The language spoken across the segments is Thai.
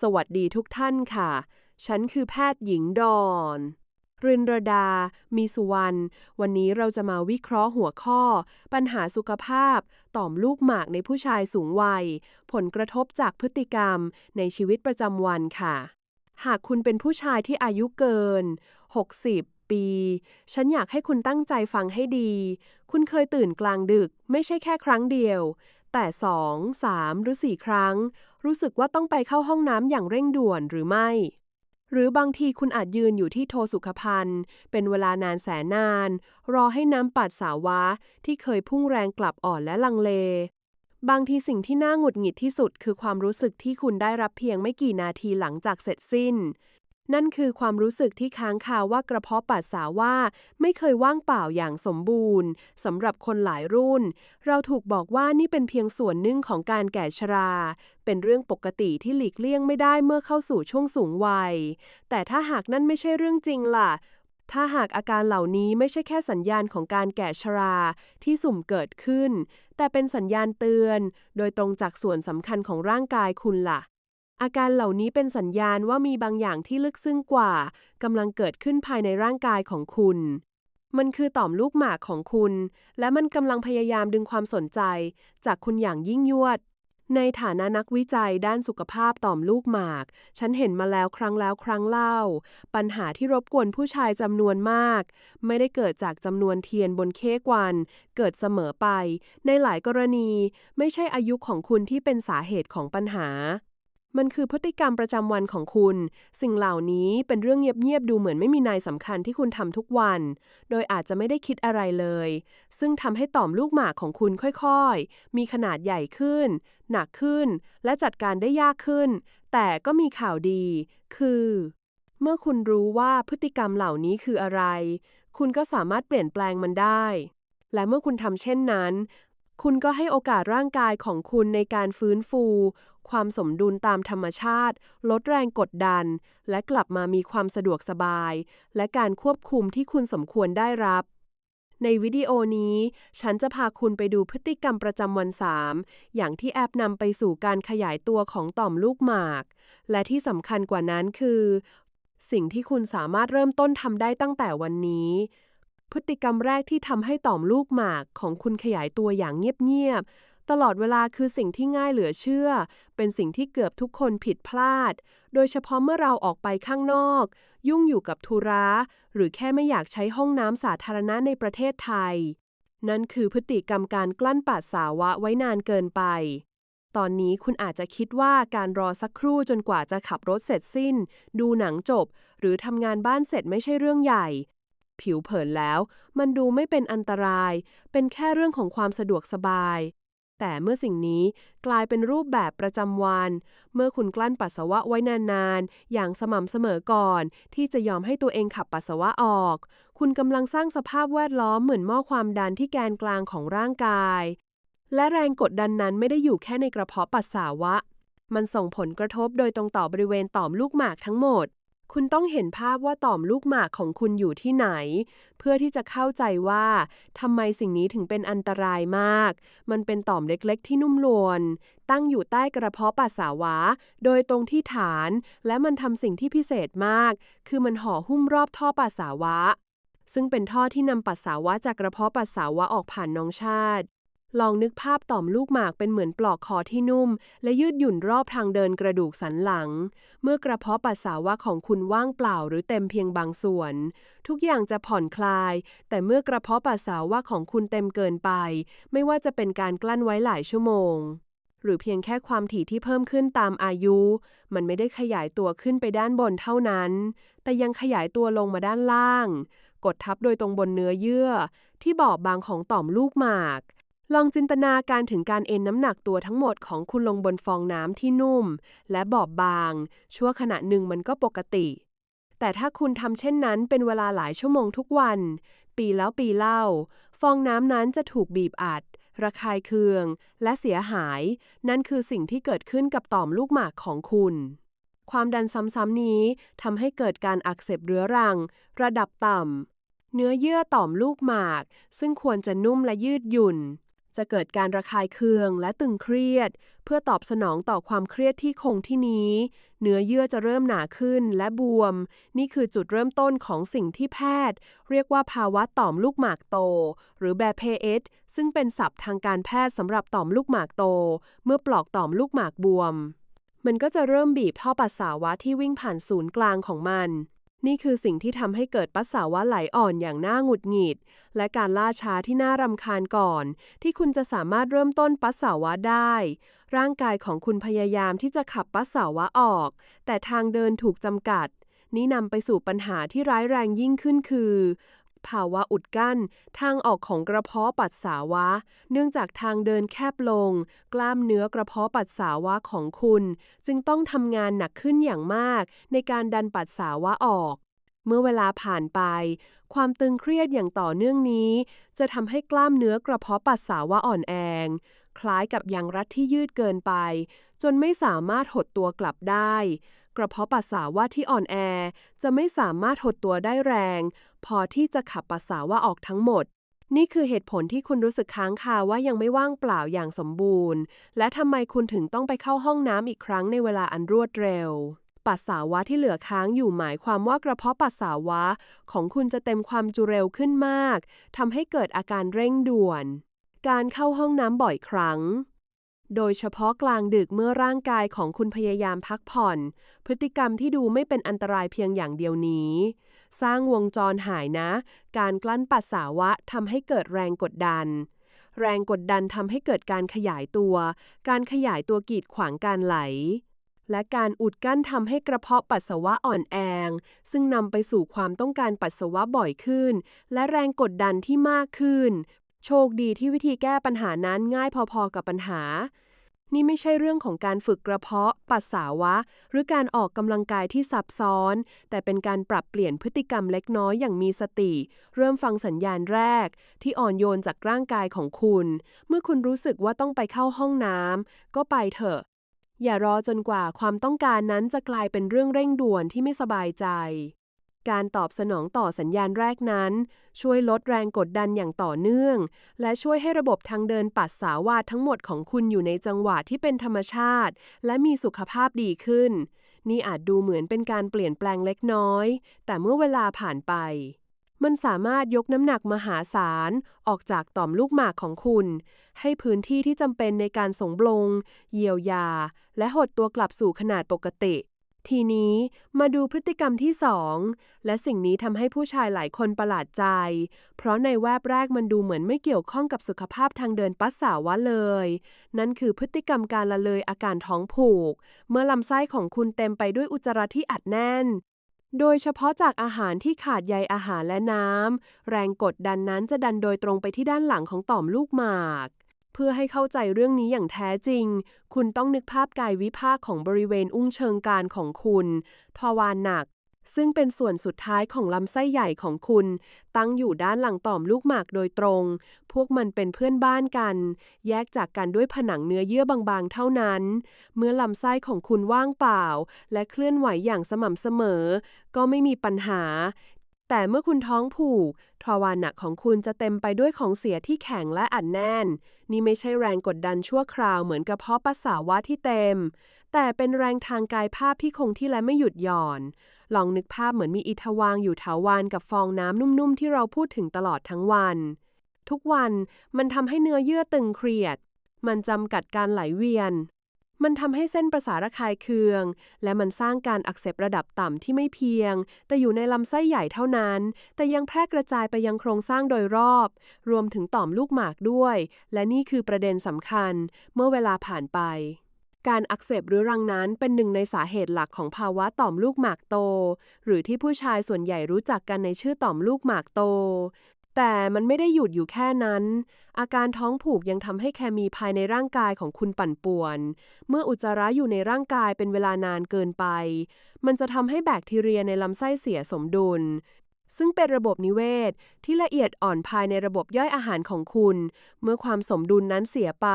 สวัสดีทุกท่านค่ะ ฉันคือแพทย์หญิงดอนรินรดา มีสุวรรณ วันนี้เราจะมาวิเคราะห์หัวข้อ ปัญหาสุขภาพ ต่อมลูกหมากในผู้ชายสูงวัย ผลกระทบจากพฤติกรรมในชีวิตประจำวันค่ะ หากคุณเป็นผู้ชายที่อายุเกิน 60 ปี ฉันอยากให้คุณตั้งใจฟังให้ดี คุณเคยตื่นกลางดึก ไม่ใช่แค่ครั้งเดียว แต่สองสามหรือสี่ครั้ง รู้สึกว่าต้องไปเข้าห้องน้ำอย่างเร่งด่วนหรือไม่ หรือบางทีคุณอาจยืนอยู่ที่โทสุขภัณฑ์ เป็นเวลานานแสนนาน รอให้น้ำปัสสาวะ ที่เคยพุ่งแรงกลับอ่อนและลังเล บางทีสิ่งที่น่าหงุดหงิดที่สุดคือความรู้สึกที่คุณได้รับเพียงไม่กี่นาทีหลังจากเสร็จสิ้น นั่นคือความรู้สึกที่ค้างคาว่ากระเพาะปัสสาวะไม่เคยว่างเปล่าอย่างสมบูรณ์สำหรับคนหลายรุ่น เราถูกบอกว่านี่เป็นเพียงส่วนหนึ่งของการแก่ชรา เป็นเรื่องปกติที่หลีกเลี่ยงไม่ได้เมื่อเข้าสู่ช่วงสูงวัย แต่ถ้าหากนั่นไม่ใช่เรื่องจริงล่ะถ้าหากอาการเหล่านี้ไม่ใช่แค่สัญญาณของการแก่ชราที่สุ่มเกิดขึ้น แต่เป็นสัญญาณเตือน โดยตรงจากส่วนสำคัญของร่างกายคุณล่ะ อาการเหล่านี้เป็นสัญญาณว่ามีบางอย่างที่ลึกซึ้งกว่ากำลังเกิดขึ้นภายในร่างกายของคุณ มันคือต่อมลูกหมากของคุณ และมันกำลังพยายามดึงความสนใจ จากคุณอย่างยิ่งยวด ในฐานะนักวิจัยด้านสุขภาพต่อมลูกหมาก ฉันเห็นมาแล้วครั้งแล้วครั้งเล่า ปัญหาที่รบกวนผู้ชายจำนวนมาก ไม่ได้เกิดจากจำนวนเทียนบนเค้กวัน เกิดเสมอไป ในหลายกรณี ไม่ใช่อายุของคุณที่เป็นสาเหตุของปัญหา มันคือพฤติกรรมประจำวันของคุณ สิ่งเหล่านี้เป็นเรื่องเงียบๆ ดูเหมือนไม่มีนายสำคัญที่คุณทำทุกวัน โดยอาจจะไม่ได้คิดอะไรเลย ซึ่งทำให้ต่อมลูกหมากของคุณค่อยๆ มีขนาดใหญ่ขึ้น หนักขึ้น และจัดการได้ยากขึ้น แต่ก็มีข่าวดี คือ เมื่อคุณรู้ว่าพฤติกรรมเหล่านี้คืออะไร คุณก็สามารถเปลี่ยนแปลงมันได้ และเมื่อคุณทำเช่นนั้นคุณก็ให้โอกาสร่างกายของคุณในการฟื้นฟูความสมดุลตามธรรมชาติ ลดแรงกดดัน และกลับมามีความสะดวกสบาย และการควบคุมที่คุณสมควรได้รับ ในวิดีโอนี้ ฉันจะพาคุณไปดูพฤติกรรมประจำวัน 3 อย่างที่แอปนำไปสู่การขยายตัวของต่อมลูกหมาก และที่สำคัญกว่านั้นคือ สิ่งที่คุณสามารถเริ่มต้นทำได้ตั้งแต่วันนี้พฤติกรรมแรกที่ทำให้ต่อมลูกหมากของคุณขยายตัวอย่างเงียบๆ ตลอดเวลาคือสิ่งที่ง่ายเหลือเชื่อ เป็นสิ่งที่เกือบทุกคนผิดพลาด โดยเฉพาะเมื่อเราออกไปข้างนอก ยุ่งอยู่กับธุระ หรือแค่ไม่อยากใช้ห้องน้ำสาธารณะในประเทศไทย นั่นคือพฤติกรรมการกลั้นปัสสาวะไว้นานเกินไป ตอนนี้คุณอาจจะคิดว่าการรอสักครู่จนกว่าจะขับรถเสร็จสิ้น ดูหนังจบ หรือทำงานบ้านเสร็จไม่ใช่เรื่องใหญ่ผิวเผินแล้ว มันดูไม่เป็นอันตราย เป็นแค่เรื่องของความสะดวกสบาย แต่เมื่อสิ่งนี้กลายเป็นรูปแบบประจำวัน เมื่อคุณกลั้นปัสสาวะไว้นานๆ อย่างสม่ำเสมอก่อน ที่จะยอมให้ตัวเองขับปัสสาวะออก คุณกำลังสร้างสภาพแวดล้อมเหมือนหม้อความดันที่แกนกลางของร่างกาย และแรงกดดันนั้นไม่ได้อยู่แค่ในกระเพาะปัสสาวะ มันส่งผลกระทบโดยตรงต่อบริเวณต่อมลูกหมากทั้งหมด คุณต้องเห็นภาพว่าต่อมลูกหมากของคุณอยู่ที่ไหน เพื่อที่จะเข้าใจว่าทำไมสิ่งนี้ถึงเป็นอันตรายมาก มันเป็นต่อมเล็กๆ ที่นุ่มนวลตั้งอยู่ใต้กระเพาะปัสสาวะ โดยตรงที่ฐาน และมันทำสิ่งที่พิเศษมาก คือมันห่อหุ้มรอบท่อปัสสาวะ ซึ่งเป็นท่อที่นำปัสสาวะจากกระเพาะปัสสาวะออกผ่านน้องชาติ ลองนึกภาพต่อมลูกหมากเป็นเหมือนปลอกคอที่นุ่ม และยืดหยุ่นรอบทางเดินกระดูกสันหลัง เมื่อกระเพาะปัสสาวะของคุณว่างเปล่าหรือเต็มเพียงบางส่วน ทุกอย่างจะผ่อนคลาย แต่เมื่อกระเพาะปัสสาวะของคุณเต็มเกินไป ไม่ว่าจะเป็นการกลั้นไว้หลายชั่วโมง หรือเพียงแค่ความถี่ที่เพิ่มขึ้นตามอายุ มันไม่ได้ขยายตัวขึ้นไปด้านบนเท่านั้น แต่ยังขยายตัวลงมาด้านล่าง กดทับโดยตรงบนเนื้อเยื่อ ที่บอบบางของต่อมลูกหมาก ลองจินตนาการถึงการเอ็นน้ำหนักตัวทั้งหมดของคุณลงบนฟองน้ำที่นุ่ม และบอบบาง ชั่วขณะหนึ่งมันก็ปกติ แต่ถ้าคุณทำเช่นนั้นเป็นเวลาหลายชั่วโมงทุกวัน ปีแล้วปีเล่า ฟองน้ำนั้นจะถูกบีบอัด ระคายเคือง และเสียหาย นั่นคือสิ่งที่เกิดขึ้นกับต่อมลูกหมากของคุณ ความดันซ้ำๆนี้ทำให้เกิดการอักเสบเรื้อรัง ระดับต่ำเนื้อเยื่อต่อมลูกหมาก ซึ่งควรจะนุ่มและยืดหยุ่น จะเกิดการระคายเคืองและตึงเครียด เพื่อตอบสนองต่อความเครียดที่คงที่นี้ เนื้อเยื่อจะเริ่มหนาขึ้นและบวม นี่คือจุดเริ่มต้นของสิ่งที่แพทย์ เรียกว่าภาวะต่อมลูกหมากโต หรือแบเพเอสซึ่งเป็นศัพท์ทางการแพทย์สำหรับต่อมลูกหมากโต เมื่อปลอกต่อมลูกหมากบวม มันก็จะเริ่มบีบท่อปัสสาวะที่วิ่งผ่านศูนย์กลางของมัน นี่คือสิ่งที่ทำให้เกิดปัสสาวะไหลอ่อนอย่างน่าหงุดหงิด และการล่าช้าที่น่ารำคาญก่อน ที่คุณจะสามารถเริ่มต้นปัสสาวะได้ ร่างกายของคุณพยายามที่จะขับปัสสาวะออก แต่ทางเดินถูกจำกัด นี่นำไปสู่ปัญหาที่ร้ายแรงยิ่งขึ้นคือ ภาวะอุดกั้น ทางออกของกระเพาะปัสสาวะ เนื่องจากทางเดินแคบลง กล้ามเนื้อกระเพาะปัสสาวะของคุณ จึงต้องทำงานหนักขึ้นอย่างมาก ในการดันปัสสาวะออก เมื่อเวลาผ่านไป ความตึงเครียดอย่างต่อเนื่องนี้ จะทำให้กล้ามเนื้อกระเพาะปัสสาวะอ่อนแองคล้ายกับยางรัดที่ยืดเกินไป จนไม่สามารถหดตัวกลับได้ กระเพาะปัสสาวะที่อ่อนแอ จะไม่สามารถหดตัวได้แรง พอที่จะขับปัสสาวะออกทั้งหมด นี่คือเหตุผลที่คุณรู้สึกค้างคาว่ายังไม่ว่างเปล่าอย่างสมบูรณ์ และทำไมคุณถึงต้องไปเข้าห้องน้ำอีกครั้งในเวลาอันรวดเร็ว ปัสสาวะที่เหลือค้างอยู่หมายความว่ากระเพาะปัสสาวะ ของคุณจะเต็มความจุเร็วขึ้นมากทำให้เกิดอาการเร่งด่วน การเข้าห้องน้ำบ่อยครั้งโดยเฉพาะกลางดึกเมื่อร่างกายของคุณพยายามพักผ่อน พฤติกรรมที่ดูไม่เป็นอันตรายเพียงอย่างเดียวนี้ สร้างวงจรหายนะ การกลั้นปัสสาวะทำให้เกิดแรงกดดัน แรงกดดันทำให้เกิดการขยายตัว การขยายตัวกีดขวางการไหล และการอุดกั้นทำให้กระเพาะปัสสาวะอ่อนแองซึ่งนำไปสู่ความต้องการปัสสาวะบ่อยขึ้น และแรงกดดันที่มากขึ้น โชคดีที่วิธีแก้ปัญหานั้นง่ายพอๆกับปัญหา นี่ไม่ใช่เรื่องของการฝึกกระเพาะ ปัสสาวะ หรือการออกกำลังกายที่ซับซ้อน แต่เป็นการปรับเปลี่ยนพฤติกรรมเล็กน้อยอย่างมีสติ เริ่มฟังสัญญาณแรก ที่อ่อนโยนจากร่างกายของคุณ เมื่อคุณรู้สึกว่าต้องไปเข้าห้องน้ำก็ไปเถอะ อย่ารอจนกว่าความต้องการนั้นจะกลายเป็นเรื่องเร่งด่วนที่ไม่สบายใจ การตอบสนองต่อสัญญาณแรกนั้น ช่วยลดแรงกดดันอย่างต่อเนื่อง และช่วยให้ระบบทางเดินปัสสาวะทั้งหมดของคุณอยู่ในจังหวะที่เป็นธรรมชาติ และมีสุขภาพดีขึ้น นี่อาจดูเหมือนเป็นการเปลี่ยนแปลงเล็กน้อย แต่เมื่อเวลาผ่านไป มันสามารถยกน้ำหนักมหาศาล ออกจากต่อมลูกหมากของคุณ ให้พื้นที่ที่จำเป็นในการส่งบลง เยียวยา และหดตัวกลับสู่ขนาดปกติ ทีนี้มาดูพฤติกรรมที่2และสิ่งนี้ทำให้ผู้ชายหลายคนประหลาดใจ เพราะในแวบแรกมันดูเหมือนไม่เกี่ยวข้องกับสุขภาพทางเดินปัสสาวะเลย นั่นคือพฤติกรรมการละเลยอาการท้องผูก เมื่อลำไส้ของคุณเต็มไปด้วยอุจจาระที่อัดแน่น โดยเฉพาะจากอาหารที่ขาดใยอาหารและน้ำแรงกดดันนั้นจะดันโดยตรงไปที่ด้านหลังของต่อมลูกหมาก พื่อให้เข้าใจเรื่องนี้อย่างแท้จริง คุณต้องนึกภาพกายวิภาคของบริเวณอุ้งเชิงกานของคุณทวารหนัก ซึ่งเป็นส่วนสุดท้ายของลำไส้ใหญ่ของคุณ ตั้งอยู่ด้านหลังต่อมลูกหมากโดยตรง พวกมันเป็นเพื่อนบ้านกัน แยกจากกันด้วยผนังเนื้อเยื่อบางๆ เท่านั้น เมื่อลำไส้ของคุณว่างเปล่า และเคลื่อนไหวอย่างสม่ำเสมอ ก็ไม่มีปัญหา แต่เมื่อคุณท้องผูก ทวารหนักของคุณจะเต็มไปด้วยของเสียที่แข็งและอัดแน่น นี่ไม่ใช่แรงกดดันชั่วคราวเหมือนกระเพาะปัสสาวะที่เต็ม แต่เป็นแรงทางกายภาพที่คงที่และไม่หยุดหย่อน ลองนึกภาพเหมือนมีอิฐวางอยู่ถาวรกับฟองน้ำนุ่มๆ ที่เราพูดถึงตลอดทั้งวัน ทุกวันมันทำให้เนื้อเยื่อตึงเครียด มันจำกัดการไหลเวียน มันทำให้เส้นประสาทระคายเคือง และมันสร้างการอักเสบระดับต่ำที่ไม่เพียง แต่อยู่ในลำไส้ใหญ่เท่านั้น แต่ยังแพร่กระจายไปยังโครงสร้างโดยรอบ รวมถึงต่อมลูกหมากด้วย และนี่คือประเด็นสำคัญ เมื่อเวลาผ่านไป การอักเสบเรื้อรังนั้นเป็นหนึ่งในสาเหตุหลักของภาวะต่อมลูกหมากโต หรือที่ผู้ชายส่วนใหญ่รู้จักกันในชื่อต่อมลูกหมากโต แต่มันไม่ได้หยุดอยู่แค่นั้น อาการท้องผูกยังทำให้แคมีภายในร่างกายของคุณปั่นป่วน เมื่ออุจจาระอยู่ในร่างกายเป็นเวลานานเกินไป มันจะทำให้แบคทีเรียในลำไส้เสียสมดุล ซึ่งเป็นระบบนิเวศ ที่ละเอียดอ่อนภายในระบบย่อยอาหารของคุณ เมื่อความสมดุลนั้นเสียไป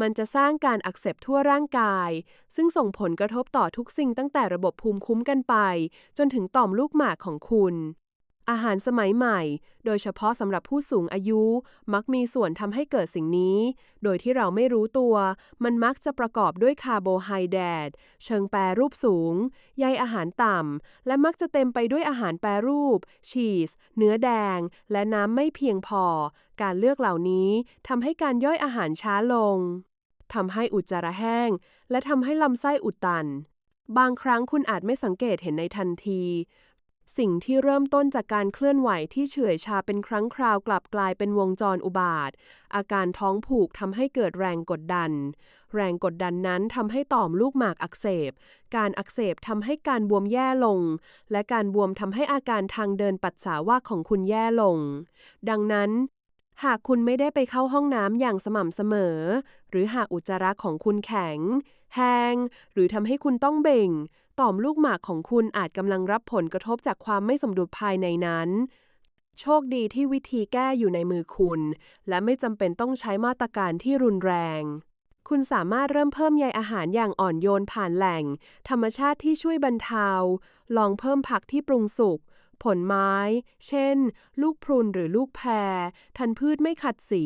มันจะสร้างการอักเสบทั่วร่างกาย ซึ่งส่งผลกระทบต่อทุกสิ่งตั้งแต่ระบบภูมิคุ้มกันไป จนถึงต่อมลูกหมากของคุณ อาหารสมัยใหม่ โดยเฉพาะสำหรับผู้สูงอายุ มักมีส่วนทำให้เกิดสิ่งนี้ โดยที่เราไม่รู้ตัว มันมักจะประกอบด้วยคาร์โบไฮเดรตเชิงแปรรูปสูง ใยอาหารต่ำ และมักจะเต็มไปด้วยอาหารแปรรูป ชีส เนื้อแดง และน้ำไม่เพียงพอ การเลือกเหล่านี้ทำให้การย่อยอาหารช้าลงทำให้อุจจาระแห้ง และทำให้ลำไส้อุดตันบางครั้งคุณอาจไม่สังเกตเห็นในทันที สิ่งที่เริ่มต้นจากการเคลื่อนไหวที่เฉื่อยชาเป็นครั้งคราวกลับกลายเป็นวงจรอุบาท อาการท้องผูกทำให้เกิดแรงกดดัน แรงกดดันนั้นทำให้ต่อมลูกหมากอักเสบ การอักเสบทำให้การบวมแย่ลง และการบวมทำให้อาการทางเดินปัสสาวะของคุณแย่ลง ดังนั้น หากคุณไม่ได้ไปเข้าห้องน้ำอย่างสม่ำเสมอ หรือหากอุจจาระของคุณแข็ง แห้ง หรือทำให้คุณต้องเบ่ง ต่อมลูกหมากของคุณอาจกำลังรับผลกระทบจากความไม่สมดุลภายในนั้น โชคดีที่วิธีแก้อยู่ในมือคุณ และไม่จำเป็นต้องใช้มาตรการที่รุนแรง คุณสามารถเริ่มเพิ่มใยอาหารอย่างอ่อนโยนผ่านแหล่ง ธรรมชาติที่ช่วยบรรเทา ลองเพิ่มผักที่ปรุงสุก ผลไม้ เช่น ลูกพรุนหรือลูกแพร ทันพืชไม่ขัดสี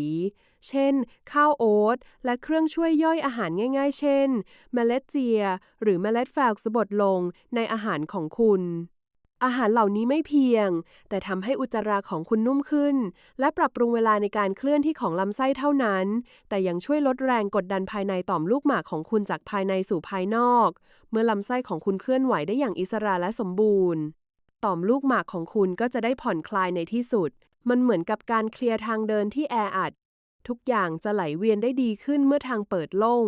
เช่น ข้าวโอ๊ต และเครื่องช่วยย่อยอาหารง่าย ๆ เช่น เมล็ดเจีย หรือเมล็ดแฟลกซ์บดลงในอาหารของคุณ อาหารเหล่านี้ไม่เพียง แต่ทำให้อุจจาระของคุณนุ่มขึ้น และปรับปรุงเวลาในการเคลื่อนที่ของลำไส้เท่านั้น แต่ยังช่วยลดแรงกดดันภายในต่อมลูกหมากของคุณจากภายในสู่ภายนอก เมื่อลำไส้ของคุณเคลื่อนไหวได้อย่างอิสระและสมบูรณ์ ต่อมลูกหมากของคุณก็จะได้ผ่อนคลายในที่สุด มันเหมือนกับการเคลียร์ทางเดินที่แออัด ทุกอย่างจะไหลเวียนได้ดีขึ้นเมื่อทางเปิดโล่ง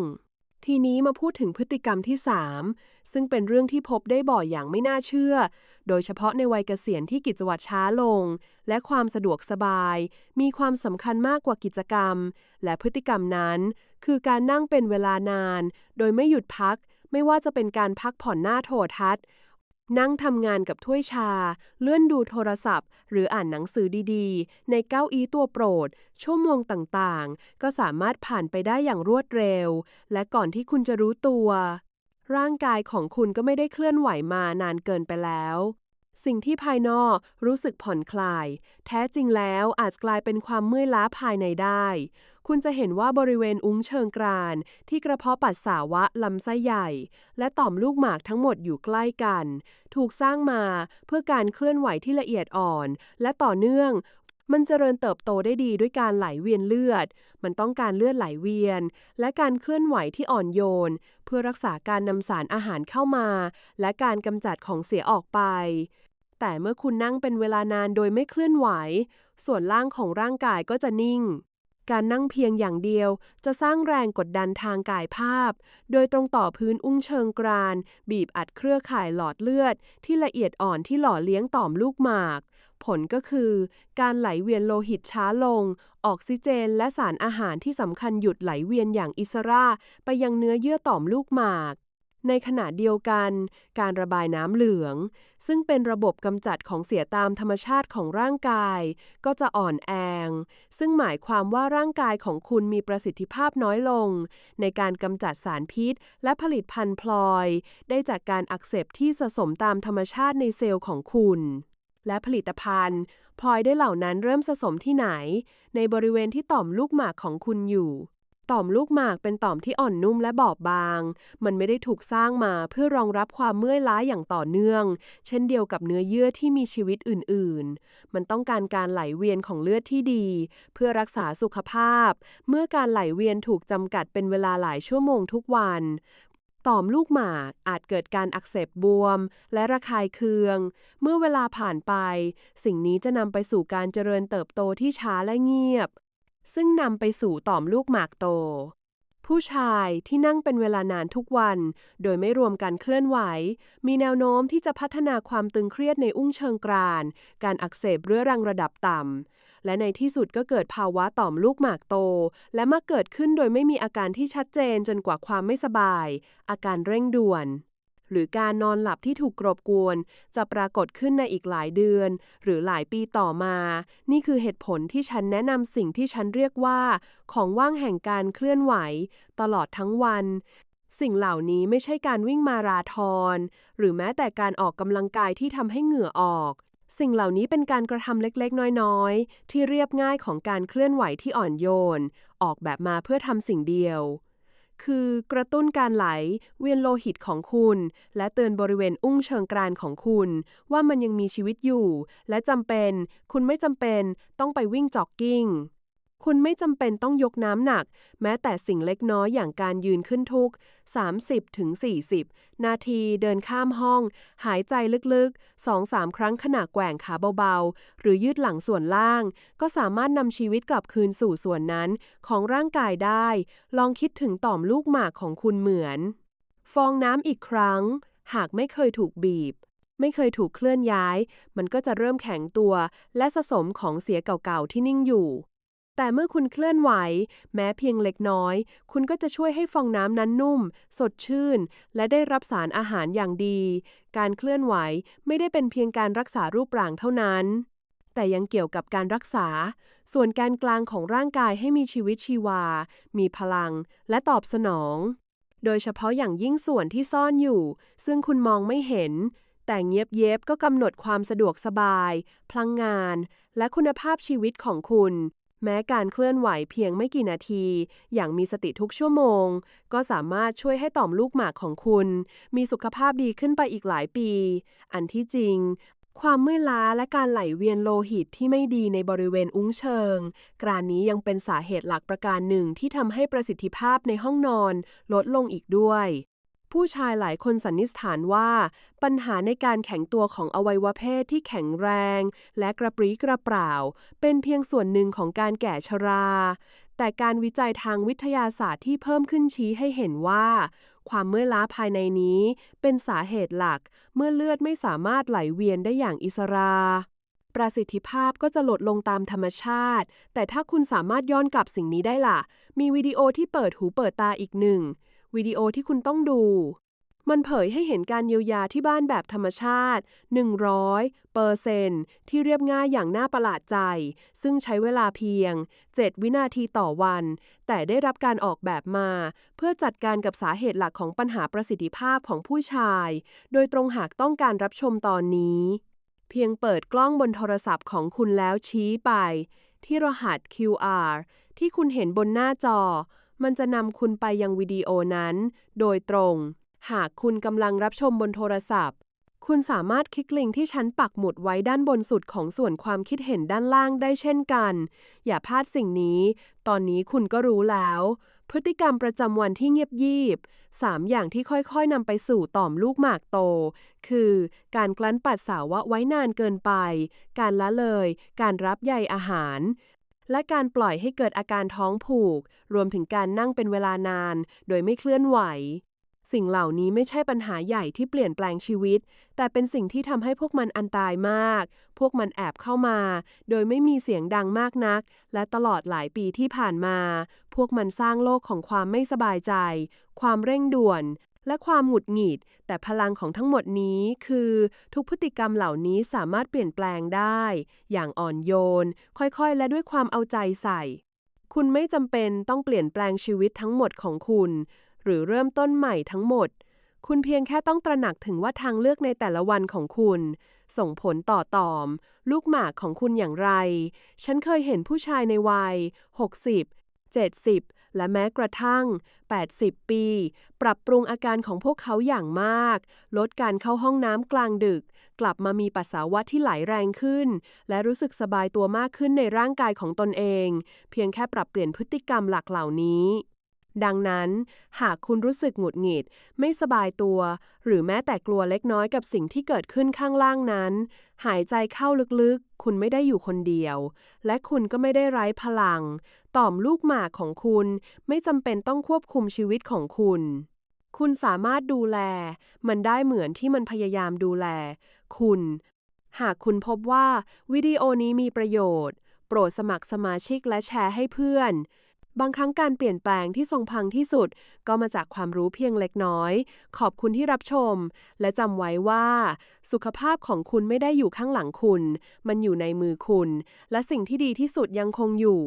ทีนี้มาพูดถึงพฤติกรรมที่ 3 ซึ่งเป็นเรื่องที่พบได้บ่อยอย่างไม่น่าเชื่อ โดยเฉพาะในวัยเกษียณที่กิจวัตรช้าลง และความสะดวกสบาย มีความสำคัญมากกว่ากิจกรรม และพฤติกรรมนั้น คือการนั่งเป็นเวลานาน โดยไม่หยุดพัก ไม่ว่าจะเป็นการพักผ่อนหน้าโทรทัศน์ นั่งทำงานกับถ้วยชา เลื่อนดูโทรศัพท์ หรืออ่านหนังสือดีๆ ในเก้าอี้ตัวโปรด ชั่วโมงต่างๆ ก็สามารถผ่านไปได้อย่างรวดเร็ว และก่อนที่คุณจะรู้ตัว ร่างกายของคุณก็ไม่ได้เคลื่อนไหวมานานเกินไปแล้ว สิ่งที่ภายนอกรู้สึกผ่อนคลาย แท้จริงแล้วอาจกลายเป็นความเมื่อยล้าภายในได้ คุณจะเห็นว่าบริเวณอุ้งเชิงกราน ที่กระเพาะปัสสาวะลำไส้ใหญ่ และต่อมลูกหมากทั้งหมดอยู่ใกล้กัน ถูกสร้างมาเพื่อการเคลื่อนไหวที่ละเอียดอ่อน และต่อเนื่อง มันจเจริญเติบโตได้ดีด้วยการไหลเวียนเลือด มันต้องการเลือดไหลเวียน และการเคลื่อนไหวที่อ่อนโยน เพื่อรักษาการนำสารอาหารเข้ามา และการกำจัดของเสียออกไปแต่เมื่อคุณนั่งเป็นเวลานานโดยไม่เคลื่อนไหว ส่วนล่างของร่างกายก็จะนิ่ง การนั่งเพียงอย่างเดียว จะสร้างแรงกดดันทางกายภาพ โดยตรงต่อพื้นอุ้งเชิงกราน บีบอัดเครือข่ายหลอดเลือด ที่ละเอียดอ่อนที่หล่อเลี้ยงต่อมลูกหมาก ผลก็คือ การไหลเวียนโลหิตช้าลง ออกซิเจนและสารอาหารที่สำคัญหยุดไหลเวียนอย่างอิสระ ไปยังเนื้อเยื่อต่อมลูกหมาก ในขณะเดียวกัน การระบายน้ำเหลือง ซึ่งเป็นระบบกำจัดของเสียตามธรรมชาติของร่างกาย ก็จะอ่อนแองซึ่งหมายความว่าร่างกายของคุณมีประสิทธิภาพน้อยลง ในการกำจัดสารพิษ และผลิตพันธุ์พลอย ได้จากการอักเสบที่สะสมตามธรรมชาติในเซลล์ของคุณ และผลิตภัณฑ์พลอยได้เหล่านั้นเริ่มสะสมที่ไหน ในบริเวณที่ต่อมลูกหมากของคุณอยู่ ต่อมลูกหมากเป็นต่อมที่อ่อนนุ่มและบอบบาง มันไม่ได้ถูกสร้างมาเพื่อรองรับความเมื่อยล้าอย่างต่อเนื่อง เช่นเดียวกับเนื้อเยื่อที่มีชีวิตอื่น ๆ มันต้องการการไหลเวียนของเลือดที่ดี เพื่อรักษาสุขภาพ เมื่อการไหลเวียนถูกจำกัดเป็นเวลาหลายชั่วโมงทุกวัน ต่อมลูกหมากอาจเกิดการอักเสบบวม และระคายเคือง เมื่อเวลาผ่านไป สิ่งนี้จะนำไปสู่การเจริญเติบโตที่ช้าและเงียบ ซึ่งนำไปสู่ต่อมลูกหมากโต ผู้ชายที่นั่งเป็นเวลานานทุกวัน โดยไม่รวมการเคลื่อนไหว มีแนวโน้มที่จะพัฒนาความตึงเครียดในอุ้งเชิงกราน การอักเสบเรื้อรังระดับต่ำ และในที่สุดก็เกิดภาวะต่อมลูกหมากโต และมักเกิดขึ้นโดยไม่มีอาการที่ชัดเจนจนกว่าความไม่สบาย อาการเร่งด่วน หรือการนอนหลับที่ถูกกรบกวน จะปรากฏขึ้นในอีกหลายเดือน หรือหลายปีต่อมา นี่คือเหตุผลที่ฉันแนะนำสิ่งที่ฉันเรียกว่า ของว่างแห่งการเคลื่อนไหว ตลอดทั้งวัน สิ่งเหล่านี้ไม่ใช่การวิ่งมาราธอน หรือแม้แต่การออกกำลังกายที่ทำให้เหงื่อออก สิ่งเหล่านี้เป็นการกระทำเล็กๆ น้อยๆ ที่เรียบง่ายของการเคลื่อนไหวที่อ่อนโยน ออกแบบมาเพื่อทำสิ่งเดียว คือกระตุ้นการไหล เวียนโลหิตของคุณ และเตือนบริเวณอุ้งเชิงกรานของคุณ ว่ามันยังมีชีวิตอยู่ และจำเป็น คุณไม่จำเป็นต้องไปวิ่งจ็อกกิ้ง คุณไม่จำเป็นต้องยกน้ำหนัก แม้แต่สิ่งเล็กน้อยอย่างการยืนขึ้นทุก 30-40 นาทีเดินข้ามห้อง หายใจลึกๆ 2-3 ครั้งขณะแกว่งขาเบาๆ หรือยืดหลังส่วนล่าง ก็สามารถนำชีวิตกลับคืนสู่ส่วนนั้นของร่างกายได้ ลองคิดถึงต่อมลูกหมากของคุณเหมือน ฟองน้ำอีกครั้ง หากไม่เคยถูกบีบไม่เคยถูกเคลื่อนย้าย มันก็จะเริ่มแข็งตัว และสะสมของเสียเก่าๆที่นิ่งอยู่ แต่เมื่อคุณเคลื่อนไหว แม้เพียงเล็กน้อย คุณก็จะช่วยให้ฟองน้ำนั้นนุ่ม สดชื่น และได้รับสารอาหารอย่างดี การเคลื่อนไหวไม่ได้เป็นเพียงการรักษารูปร่างเท่านั้น แต่ยังเกี่ยวกับการรักษา ส่วนการกลางของร่างกายให้มีชีวิตชีวา มีพลัง และตอบสนอง โดยเฉพาะอย่างยิ่งส่วนที่ซ่อนอยู่ ซึ่งคุณมองไม่เห็นแต่เงียบเย็บก็กำหนดความสะดวกสบาย พลังงาน และคุณภาพชีวิตของคุณ แม้การเคลื่อนไหวเพียงไม่กี่นาที อย่างมีสติทุกชั่วโมง ก็สามารถช่วยให้ต่อมลูกหมากของคุณ มีสุขภาพดีขึ้นไปอีกหลายปี อันที่จริง ความเมื่อยล้าและการไหลเวียนโลหิตที่ไม่ดีในบริเวณอุ้งเชิง กรานนี้ยังเป็นสาเหตุหลักประการหนึ่งที่ทำให้ประสิทธิภาพในห้องนอน ลดลงอีกด้วย ผู้ชายหลายคนสันนิษฐานว่า ปัญหาในการแข็งตัวของอวัยวะเพศที่แข็งแรง และกระปรี้กระเปร่า เป็นเพียงส่วนหนึ่งของการแก่ชรา แต่การวิจัยทางวิทยาศาสตร์ที่เพิ่มขึ้นชี้ให้เห็นว่า ความเมื่อยล้าภายในนี้ เป็นสาเหตุหลัก เมื่อเลือดไม่สามารถไหลเวียนได้อย่างอิสราประสิทธิภาพก็จะลดลงตามธรรมชาติ แต่ถ้าคุณสามารถย้อนกลับสิ่งนี้ได้ล่ะ มีวิดีโอที่เปิดหูเปิดตาอีกหนึ่ง วิดีโอที่คุณต้องดู มันเผยให้เห็นการเยียวยาที่บ้านแบบธรรมชาติ 100เปอร์เซนที่เรียบง่ายอย่างน่าประหลาดใจ ซึ่งใช้เวลาเพียง 7 วินาทีต่อวัน แต่ได้รับการออกแบบมา เพื่อจัดการกับสาเหตุหลักของปัญหาประสิทธิภาพของผู้ชาย โดยตรงหากต้องการรับชมตอนนี้ เพียงเปิดกล้องบนโทรศัพท์ของคุณแล้วชี้ไป ที่รหัส QR ที่คุณเห็นบนหน้าจอ มันจะนำคุณไปยังวิดีโอนั้น โดยตรง หากคุณกำลังรับชมบนโทรศัพท์ คุณสามารถคลิกลิงก์ที่ฉันปักหมุดไว้ด้านบนสุดของส่วนความคิดเห็นด้านล่างได้เช่นกัน อย่าพลาดสิ่งนี้ ตอนนี้คุณก็รู้แล้ว พฤติกรรมประจำวันที่เงียบยีบสามอย่างที่ค่อยๆนำไปสู่ต่อมลูกหมากโต คือ การกลั้นปัสสาวะไว้นานเกินไป การละเลย การรับใยอาหาร และการปล่อยให้เกิดอาการท้องผูก รวมถึงการนั่งเป็นเวลานาน โดยไม่เคลื่อนไหว สิ่งเหล่านี้ไม่ใช่ปัญหาใหญ่ที่เปลี่ยนแปลงชีวิต แต่เป็นสิ่งที่ทำให้พวกมันอันตรายมาก พวกมันแอบเข้ามา โดยไม่มีเสียงดังมากนัก และตลอดหลายปีที่ผ่านมา พวกมันสร้างโลกของความไม่สบายใจ ความเร่งด่วน และความหงุดหงิด แต่พลังของทั้งหมดนี้คือ ทุกพฤติกรรมเหล่านี้สามารถเปลี่ยนแปลงได้ อย่างอ่อนโยน ค่อยๆ และด้วยความเอาใจใส่ คุณไม่จำเป็นต้องเปลี่ยนแปลงชีวิตทั้งหมดของคุณ หรือเริ่มต้นใหม่ทั้งหมด คุณเพียงแค่ต้องตระหนักถึงว่าทางเลือกในแต่ละวันของคุณ ส่งผลต่อตอม ลูกหมากของคุณอย่างไร ฉันเคยเห็นผู้ชายในวัย 60 70 และแม้กระทั่ง 80 ปี ปรับปรุงอาการของพวกเขาอย่างมาก ลดการเข้าห้องน้ำกลางดึก กลับมามีปัสสาวะที่ไหลแรงขึ้น และรู้สึกสบายตัวมากขึ้นในร่างกายของตนเอง เพียงแค่ปรับเปลี่ยนพฤติกรรมหลักเหล่านี้ ดังนั้น หากคุณรู้สึกหงุดหงิด ไม่สบายตัว หรือแม้แต่กลัวเล็กน้อยกับสิ่งที่เกิดขึ้นข้างล่างนั้น หายใจเข้าลึกๆ คุณไม่ได้อยู่คนเดียว และคุณก็ไม่ได้ไร้พลัง ต่อมลูกหมากของคุณ ไม่จำเป็นต้องควบคุมชีวิตของคุณ คุณสามารถดูแล มันได้เหมือนที่มันพยายามดูแล คุณ หากคุณพบว่าวิดีโอนี้มีประโยชน์ โปรดสมัครสมาชิกและแชร์ให้เพื่อน บางครั้งการเปลี่ยนแปลงที่ทรงพลังที่สุด ก็มาจากความรู้เพียงเล็กน้อย ขอบคุณที่รับชม และจำไว้ว่า สุขภาพของคุณไม่ได้อยู่ข้างหลังคุณ มันอยู่ในมือคุณ และสิ่งที่ดีที่สุดยังคงอยู่